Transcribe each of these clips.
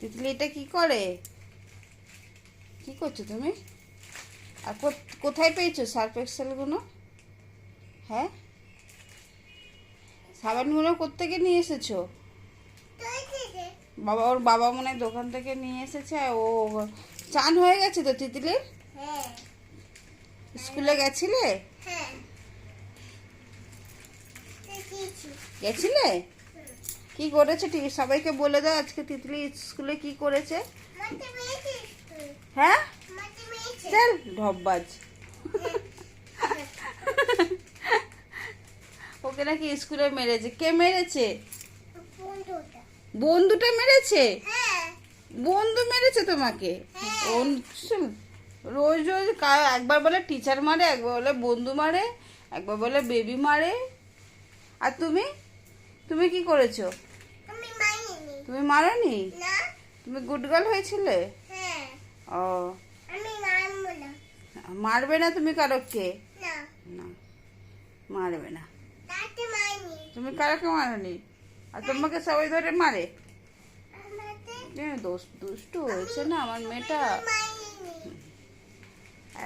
তিতলি এটা কি করে? কি করছ তুমি? আর কোথায় পেয়েছ সার্ফ এক্সেলগুলো হ্যাঁ? সাবানগুলো কোত্থেকে নিয়ে এসেছ? বাবা ওর বাবা মনে হয় দোকান থেকে নিয়ে এসেছে ও চান হয়ে গেছে তো তিতলির হ্যাঁ। স্কুলে গেছিলে? হ্যাঁ। গেছিলে? কি করেছে? সবাইকে বলে দাও আজকে তিতলি স্কুলে কি করেছে? হ্যাঁ? চল ঢপবাজ। ওকে নাকি স্কুলে মেরেছে। কে মেরেছে? বন্ধুটা। মেরেছে? হ্যাঁ। বন্ধু মেরেছে তোমাকে? হ্যাঁ। রোজ রোজ একবার বলে টিচার মারে একবার বলে বন্ধু মারে একবার বলে বেবি মারে। আর তুমি? তুমি কি করেছ? তুমি মারোনি? না। তুমি গুড গার্ল হয়েছিলে? হ্যাঁ। ও। আমি মারবো না। মারবে না তুমি কারোকে? না। না। মারবে না। তুমি কারোকে মারোনি? আর তোমাকে সবাই ধরে মারে? দুষ্টু হয়েছে না আমার মেয়েটা?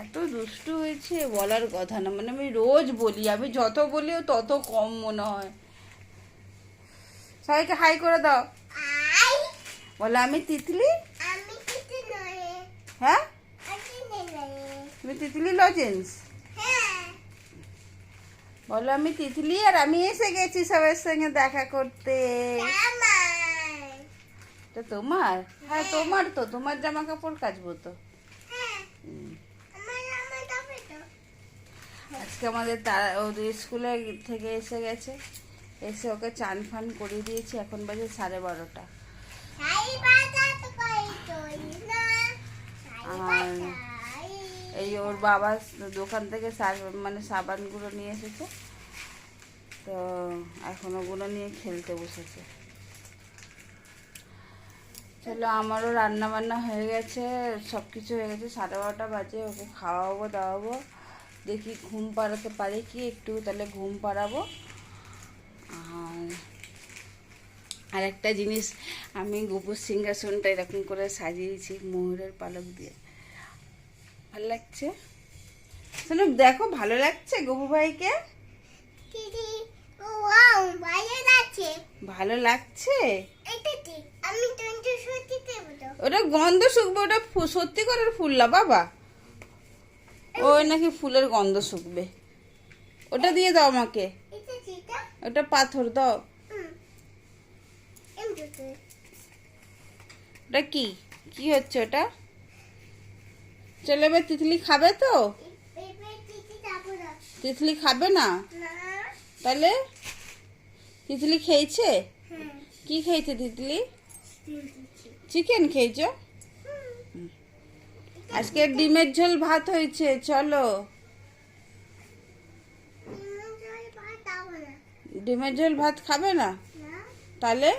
এত দুষ্টু হয়েছে বলার কথা না। মানে আমি রোজ বলি আমি যত বলি ও তত কম মনে হয়। সবাইকে হাই করে দাও। বলে আমি তিতলি? হ্যাঁ? আমি তুমি তিতলি লজেন্স হ্যাঁ। বলো আমি তিতলি আর আমি এসে গেছি সবার সঙ্গে দেখা করতে। তো তোমার? হ্যাঁ তোমার তো তোমার জামা কাপড় কাচবো তো। হ্যাঁ। তো। আজকে আমাদের তারা ওদের স্কুলে থেকে এসে গেছে। এসে ওকে চান ফান করিয়ে দিয়েছি এখন বাজে সাড়ে বারোটা। আর এই ওর বাবা দোকান থেকে সার- মানে সাবানগুলো নিয়ে এসেছে। তো এখন ওগুলো নিয়ে খেলতে বসেছে। চলো আমারও রান্না বান্না হয়ে গেছে সব কিছু হয়ে গেছে সাড়ে বারোটা বাজে ওকে খাওয়াবো দাওয়াবো। দেখি ঘুম পাড়াতে পারি কি একটু তাহলে ঘুম পাড়াবো আর আর একটা জিনিস আমি গোপুর সিংহাসনটা এরকম করে সাজিয়েছি ময়ূরের পালক দিয়ে। ভালো লাগছে? শোনো দেখো ভালো লাগছে গবু ভাইকে? ভালো লাগছে। ওটা গন্ধ শুকবে ওটা সত্যি করে ফুল না বাবা? ওই নাকি ফুলের গন্ধ শুকবে। ওটা দিয়ে দাও আমাকে। ওটা পাথর দাও। ওটা কি? কি হচ্ছে ওটা? চলে এবার তিতলি খাবে তো? তিতলি খাবে না? তাহলে তিতলি খেয়েছে? কি খেয়েছে তিতলি? চিকেন খেয়েছো? আজকে ডিমের ঝোল ভাত হয়েছে, চলো। ডিমের ঝোল ভাত খাবে না? তাহলে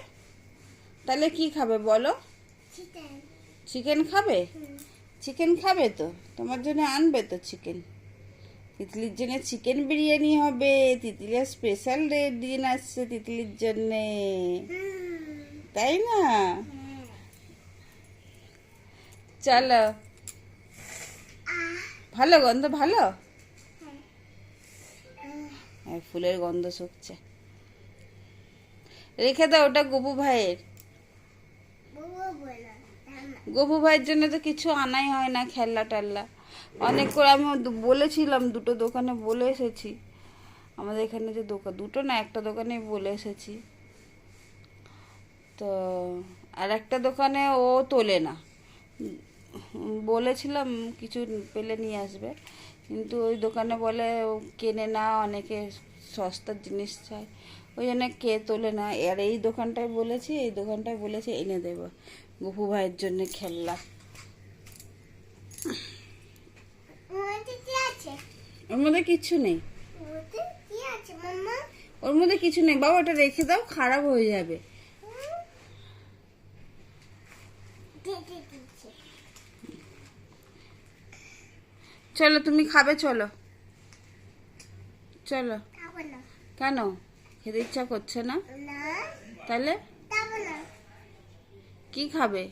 তাহলে কি খাবে বলো? চিকেন খাবে? চিকেন খাবে তো? তোমার জন্য আনবে তো চিকেন তিতলির জন্য চিকেন বিরিয়ানি হবে তিতলির স্পেশাল দিন আসছে তিতলির জন্যে। তাই না? চলো। ভালো গন্ধ ভালো? হ্যাঁ, ফুলের গন্ধ শুকছে। রেখে দাও ওটা গবু ভাইয়ের। গবু ভাইয়ের জন্য তো কিছু আনাই হয় না খেলনা টেল্লা অনেক করে আমি বলেছিলাম, দুটো দোকানে বলে এসেছি। আমাদের এখানে যে দোকান দুটো না, একটা দোকানে বলে এসেছি। তো, আর একটা দোকানে ও তোলে না। বলেছিলাম কিছু পেলে নিয়ে আসবে। কিন্তু ওই দোকানে বলে কেনে না, অনেকে সস্তার জিনিস চায়। ওই জন্য কে তোলে না। আর এই দোকানটায় বলেছি, এই দোকানটায় বলেছি, এনে দেবো। গপু ভাইয়ের জন্য খেললা ওর মধ্যে কিছু নেই। ওর মধ্যে কিছু নেই। বাবা, ওটা রেখে দাও, খারাপ হয়ে যাবে। চলো, তুমি খাবে, চলো। চলো। কেন? খেতে ইচ্ছা করছে না? তাহলে? কি খাবে?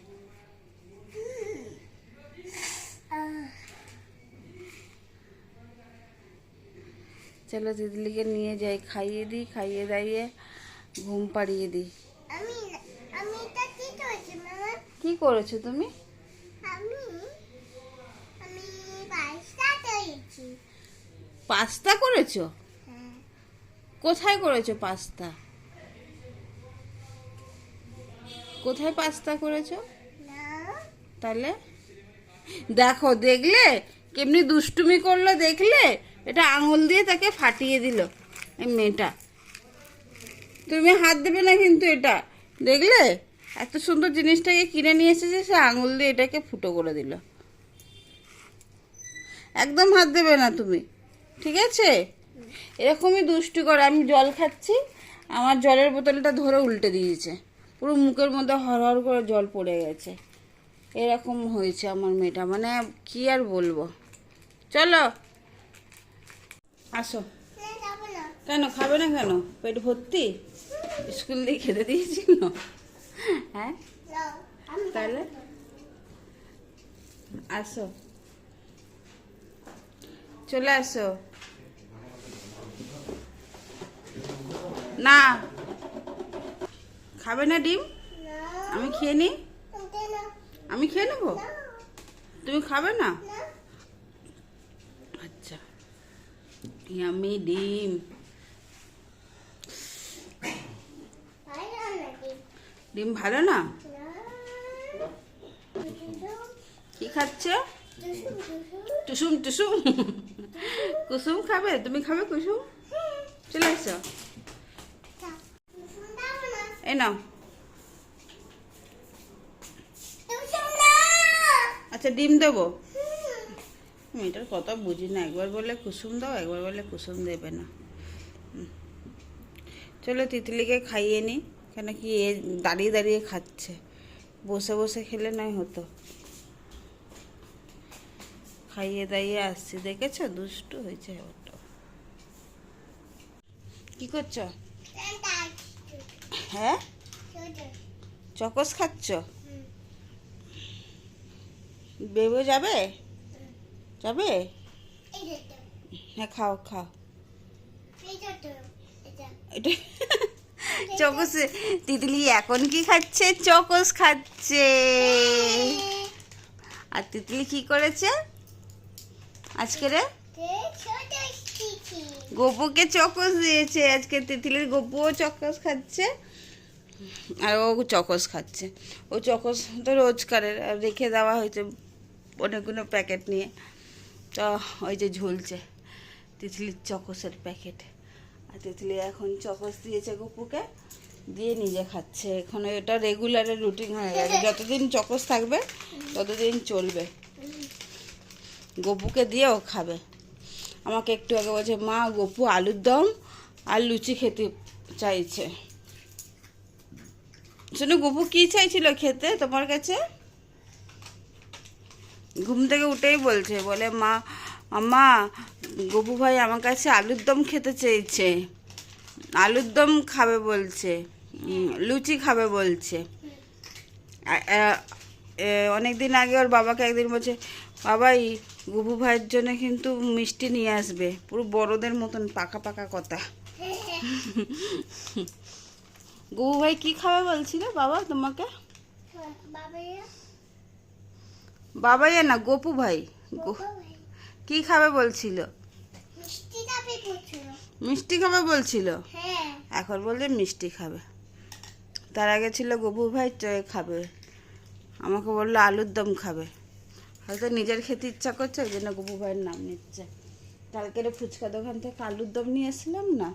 চলো দিদিলিকে নিয়ে যাই খাইয়ে দিই খাইয়ে দাইয়ে ঘুম পাড়িয়ে দিই। কি করেছ তুমি? পাস্তা করেছ? কোথায় করেছ পাস্তা? কোথায় পাস্তা করেছ? তাহলে? দেখো, দেখলে? কেমনি দুষ্টুমি করল দেখলে? এটা আঙুল দিয়ে তাকে ফাটিয়ে দিল, এই মেয়েটা। তুমি হাত দেবে না কিন্তু এটা, দেখলে? এত সুন্দর জিনিসটাকে কিনে নিয়ে এসেছে, সে আঙুল দিয়ে এটাকে ফুটো করে দিল। একদম হাত দেবে না তুমি, ঠিক আছে? এরকমই দুষ্টু করে। আমি জল খাচ্ছি, আমার জলের বোতলটা ধরে উল্টে দিয়েছে। পুরো মুখের মধ্যে হর হর করে জল পড়ে গেছে। এরকম হয়েছে আমার মেয়েটা। মানে কি আর বলব? চলো। আসো। কেন, খাবে না কেন? পেট ভর্তি? স্কুল দিয়ে খেতে দিয়েছিল? হ্যাঁ? না আমি তাহলে? আসো। চলে আসো। না। খাবে না ডিম? আমি খেয়ে না। আমি খেয়ে নেব? তুমি খাবে না? আচ্ছা। ইয়ামি ডিম। ডিম ভালো না? কি খাচ্ছে? টুসুম টুসুম। কুসুম খাবে? তুমি খাবে কুসুম? চলে না এই নাও। আচ্ছা ডিম দেবো। মেয়েটার কথা বুঝি না। একবার বলে কুসুম দাও, একবার বলে কুসুম দেবে না। চলো, তিতলিকে খাইয়ে নি, কেন কি এ দাঁড়িয়ে দাঁড়িয়ে খাচ্ছে। বসে বসে খেলে নয় হতো। খাইয়ে দাইয়ে আসছি, দেখেছ? দুষ্টু হয়েছে কি করছ? হ্যাঁ? চকস খাচ্ছ? বেবো যাবে? যাবে? হ্যাঁ খাও খাও। চকস। তিতলি এখন কি খাচ্ছে? চকস খাচ্ছে। আর তিতলি কি করেছে? আজকে রে? গপুকে চকস দিয়েছে। আজকে তিতলির গপুও চকস খাচ্ছে। আর ও চকস খাচ্ছে। ও চকস তো রোজকারের, আর রেখে দেওয়া হয়েছে অনেকগুলো প্যাকেট নিয়ে। তো ওই যে ঝুলছে তিতলির চকসের প্যাকেট। আর তিতলি এখন চকস দিয়েছে গপুকে, দিয়ে নিজে খাচ্ছে। এখন এটা রেগুলারের রুটিন হয়ে গেছে। যতদিন চকস থাকবে, ততদিন চলবে। গপুকে ও খাবে। আমাকে একটু আগে বলছে, মা, গপু, আলুর দম আর লুচি খেতে চাইছে। শোনো, গপু কি চাইছিল খেতে তোমার কাছে? ঘুম থেকে উঠেই বলছে, বলে, মা মা, গপু ভাই আমার কাছে আলুর দম খেতে চেয়েছে আলুর দম খাবে, বলছে। লুচি খাবে, বলছে। অনেক দিন আগে ওর বাবাকে একদিন বলছে, বাবাই গুবু ভাইয়ের জন্য কিন্তু মিষ্টি নিয়ে আসবে। পুরো বড়দের মতন পাকা পাকা কথা। গুবু ভাই কি খাবে বলছিল বাবা তোমাকে? বাবাই না গোপু ভাই। গো- কি খাবে বলছিল? মিষ্টি খাবে বলছিল। হ্যাঁ। এখন বলছে মিষ্টি খাবে। তার আগে ছিল গপু ভাই চয়ে খাবে। আমাকে বলল আলুর দম খাবে। হয়তো নিজের খেতে ইচ্ছা করছে, ওই জন্য গপু ভাইয়ের নাম নিচ্ছে। কালকের ফুচকা দোকান থেকে আলুর দম নিয়ে এসেছিলাম না?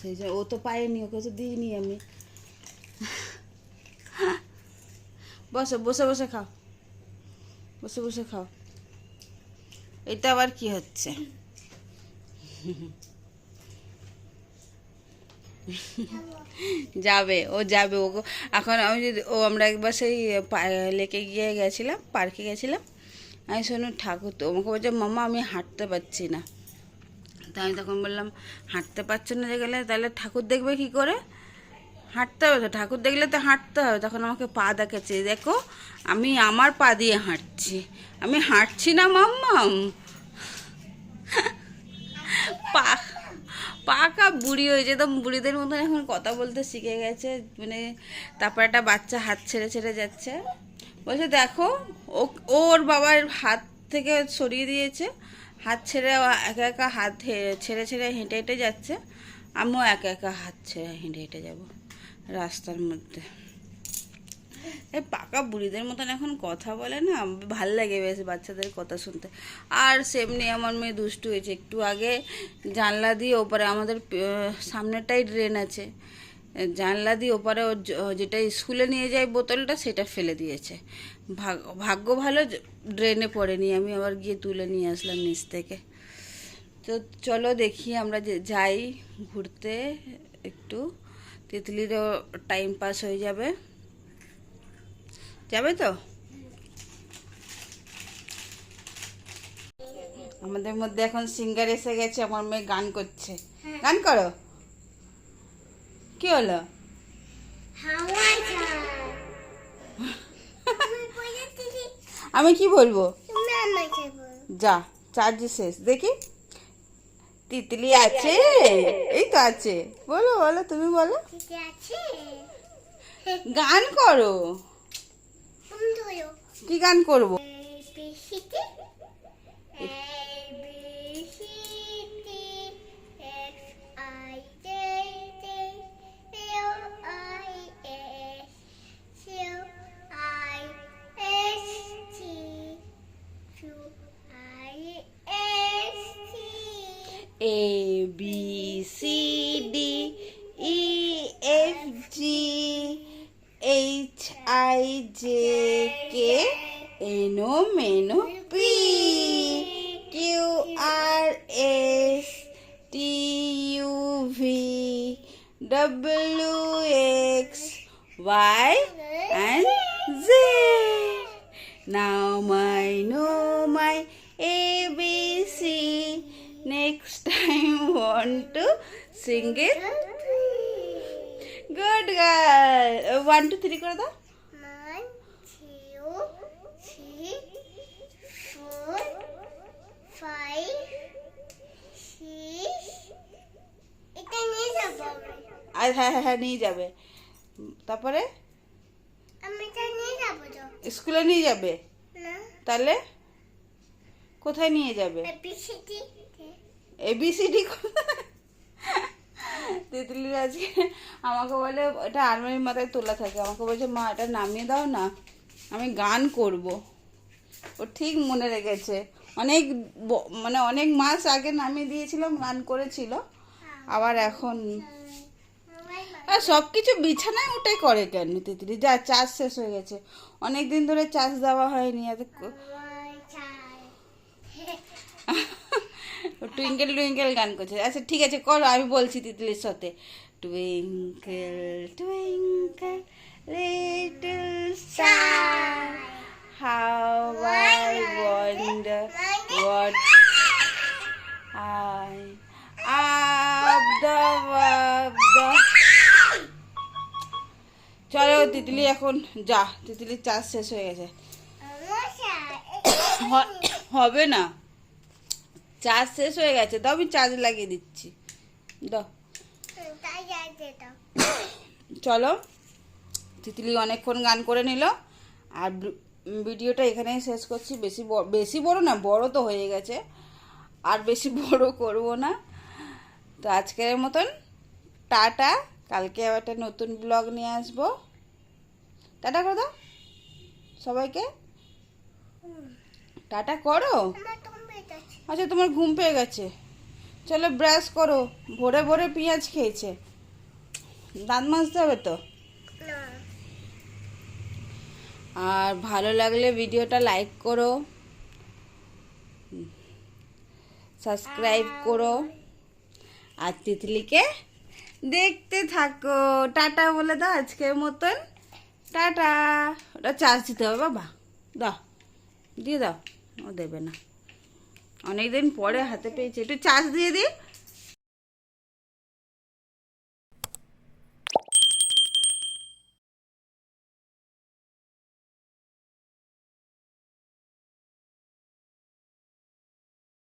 সেই জন্য ও তো পায়নি, ওকে তো দিইনি আমি। বসো, বসে বসে খাও। বসে বসে খাও। এটা আবার কি হচ্ছে? যাবে, ও যাবে ও এখন আমি যদি ও, আমরা একবার সেই লেকে গিয়ে গেছিলাম, পার্কে গেছিলাম। আমি শোনো, ঠাকুর তো আমাকে বলছে মামা আমি হাঁটতে পারছি না। তা আমি তখন বললাম, হাঁটতে পারছ না যে গেলে? তাহলে ঠাকুর দেখবে কি করে? হাঁটতে হবে তো, ঠাকুর দেখলে তো হাঁটতে হবে। তখন আমাকে পা দেখাচ্ছে, দেখো, আমি আমার পা দিয়ে হাঁটছি। আমি হাঁটছি না, মাম্মাম। পা পাকা বুড়ি হয়েছে একদম বুড়িদের মতন এখন কথা বলতে শিখে গেছে। মানে তারপর একটা বাচ্চা হাত ছেড়ে ছেড়ে যাচ্ছে। বলছে, দেখো, ও, ওর বাবার হাত থেকে সরিয়ে দিয়েছে। হাত ছেড়ে একা একা হাত ছেড়ে ছেড়ে হেঁটে হেঁটে যাচ্ছে। আমিও একা একা হাত ছেড়ে হেঁটে হেঁটে যাব রাস্তার মধ্যে। পাকা বুড়িদের মতন এখন কথা বলে না, ভালো লাগে বেশ বাচ্চাদের কথা শুনতে। আর সেমনি আমার মেয়ে দুষ্টু হয়েছে, একটু আগে জানলা দিয়ে ওপারে আমাদের সামনেটাই ড্রেন আছে। জানলা দিয়ে ওপারে ওর যেটা স্কুলে নিয়ে যায় বোতলটা সেটা ফেলে দিয়েছে। ভাগ- ভাগ্য ভালো ড্রেনে পড়েনি, আমি আবার গিয়ে তুলে নিয়ে আসলাম নিচ থেকে। তো চলো দেখি আমরা যে যাই ঘুরতে, একটু। তিতলিরও টাইম পাস হয়ে যাবে। যাবে তো? আমাদের মধ্যে এখন সিঙ্গার এসে গেছে আমার মেয়ে গান করছে। গান করো। কি হলো? আমি কি বলব? তুমি আমাকে বলো যা চার্জ শেষ। দেখি। তিতলি আছে? এই তো আছে। বলো বলো তুমি বলো। গান করো। কি গান করব? A B Now I know my ABC. Next time want to sing it. Good girl. Uh, One, two, three করে দাও One, two, three, four, five, six. এটা নিয়ে যাব হ্যাঁ হ্যাঁ হ্যাঁ নিয়ে যাবে তারপরে আমি এটা নিয়ে যাব তো। স্কুলে নিয়ে যাবে? তাহলে? কোথায় নিয়ে যাবে? এবিসিডি তিতলির আজকে আমাকে বলে এটা আলমারির মাথায় তোলা থাকে। আমাকে বলছে মা এটা নামিয়ে দাও না। আমি গান করব। ও ঠিক মনে রেখেছে। অনেক মানে অনেক মাস আগে নামিয়ে দিয়েছিলাম গান করেছিল। আবার এখন আর সব কিছু বিছানায় উঠে করে কেন তিতলি? যা চার্জ শেষ হয়ে গেছে। অনেক দিন ধরে চার্জ দেওয়া হয়নি এত টুইঙ্কেল টুইঙ্কেল গান করছে। আচ্ছা ঠিক আছে করো আমি বলছি তিতলির সাথে। Twinkle twinkle little star how I wonder what I up the up Titli এখন যা তিতলির চার্জ শেষ হয়ে গেছে। হবে না। চার্জ শেষ হয়ে গেছে দাও আমি চার্জ লাগিয়ে দিচ্ছি। দাও। চলো তিতলি অনেকক্ষণ গান করে নিল আর ভিডিওটা এখানেই শেষ করছি। বেশি বেশি বড় না বড় তো হয়ে গেছে। আর বেশি বড় করব না। তো আজকের মতন টাটা। কালকে আবার একটা নতুন ব্লগ নিয়ে আসব। টাটা করে দাও। সবাইকে। টাটা করো। আচ্ছা তোমার ঘুম পেয়ে গেছে। চলো ব্রাশ করো। ভোরে ভোরে পেঁয়াজ খেয়েছে। দাঁত মাজতে হবে তো? আর ভালো লাগলে ভিডিওটা লাইক করো। সাবস্ক্রাইব করো। আর তিতলিকে দেখতে থাকো। টাটা বলে দাও আজকের মতন। টাটা। ওটা চার্জ দিতে হবে, বাবা। দাও। দিয়ে দাও। ও দেবে না। অনেকদিন পরে হাতে পেয়েছে। একটু চার্জ দিয়ে দিই।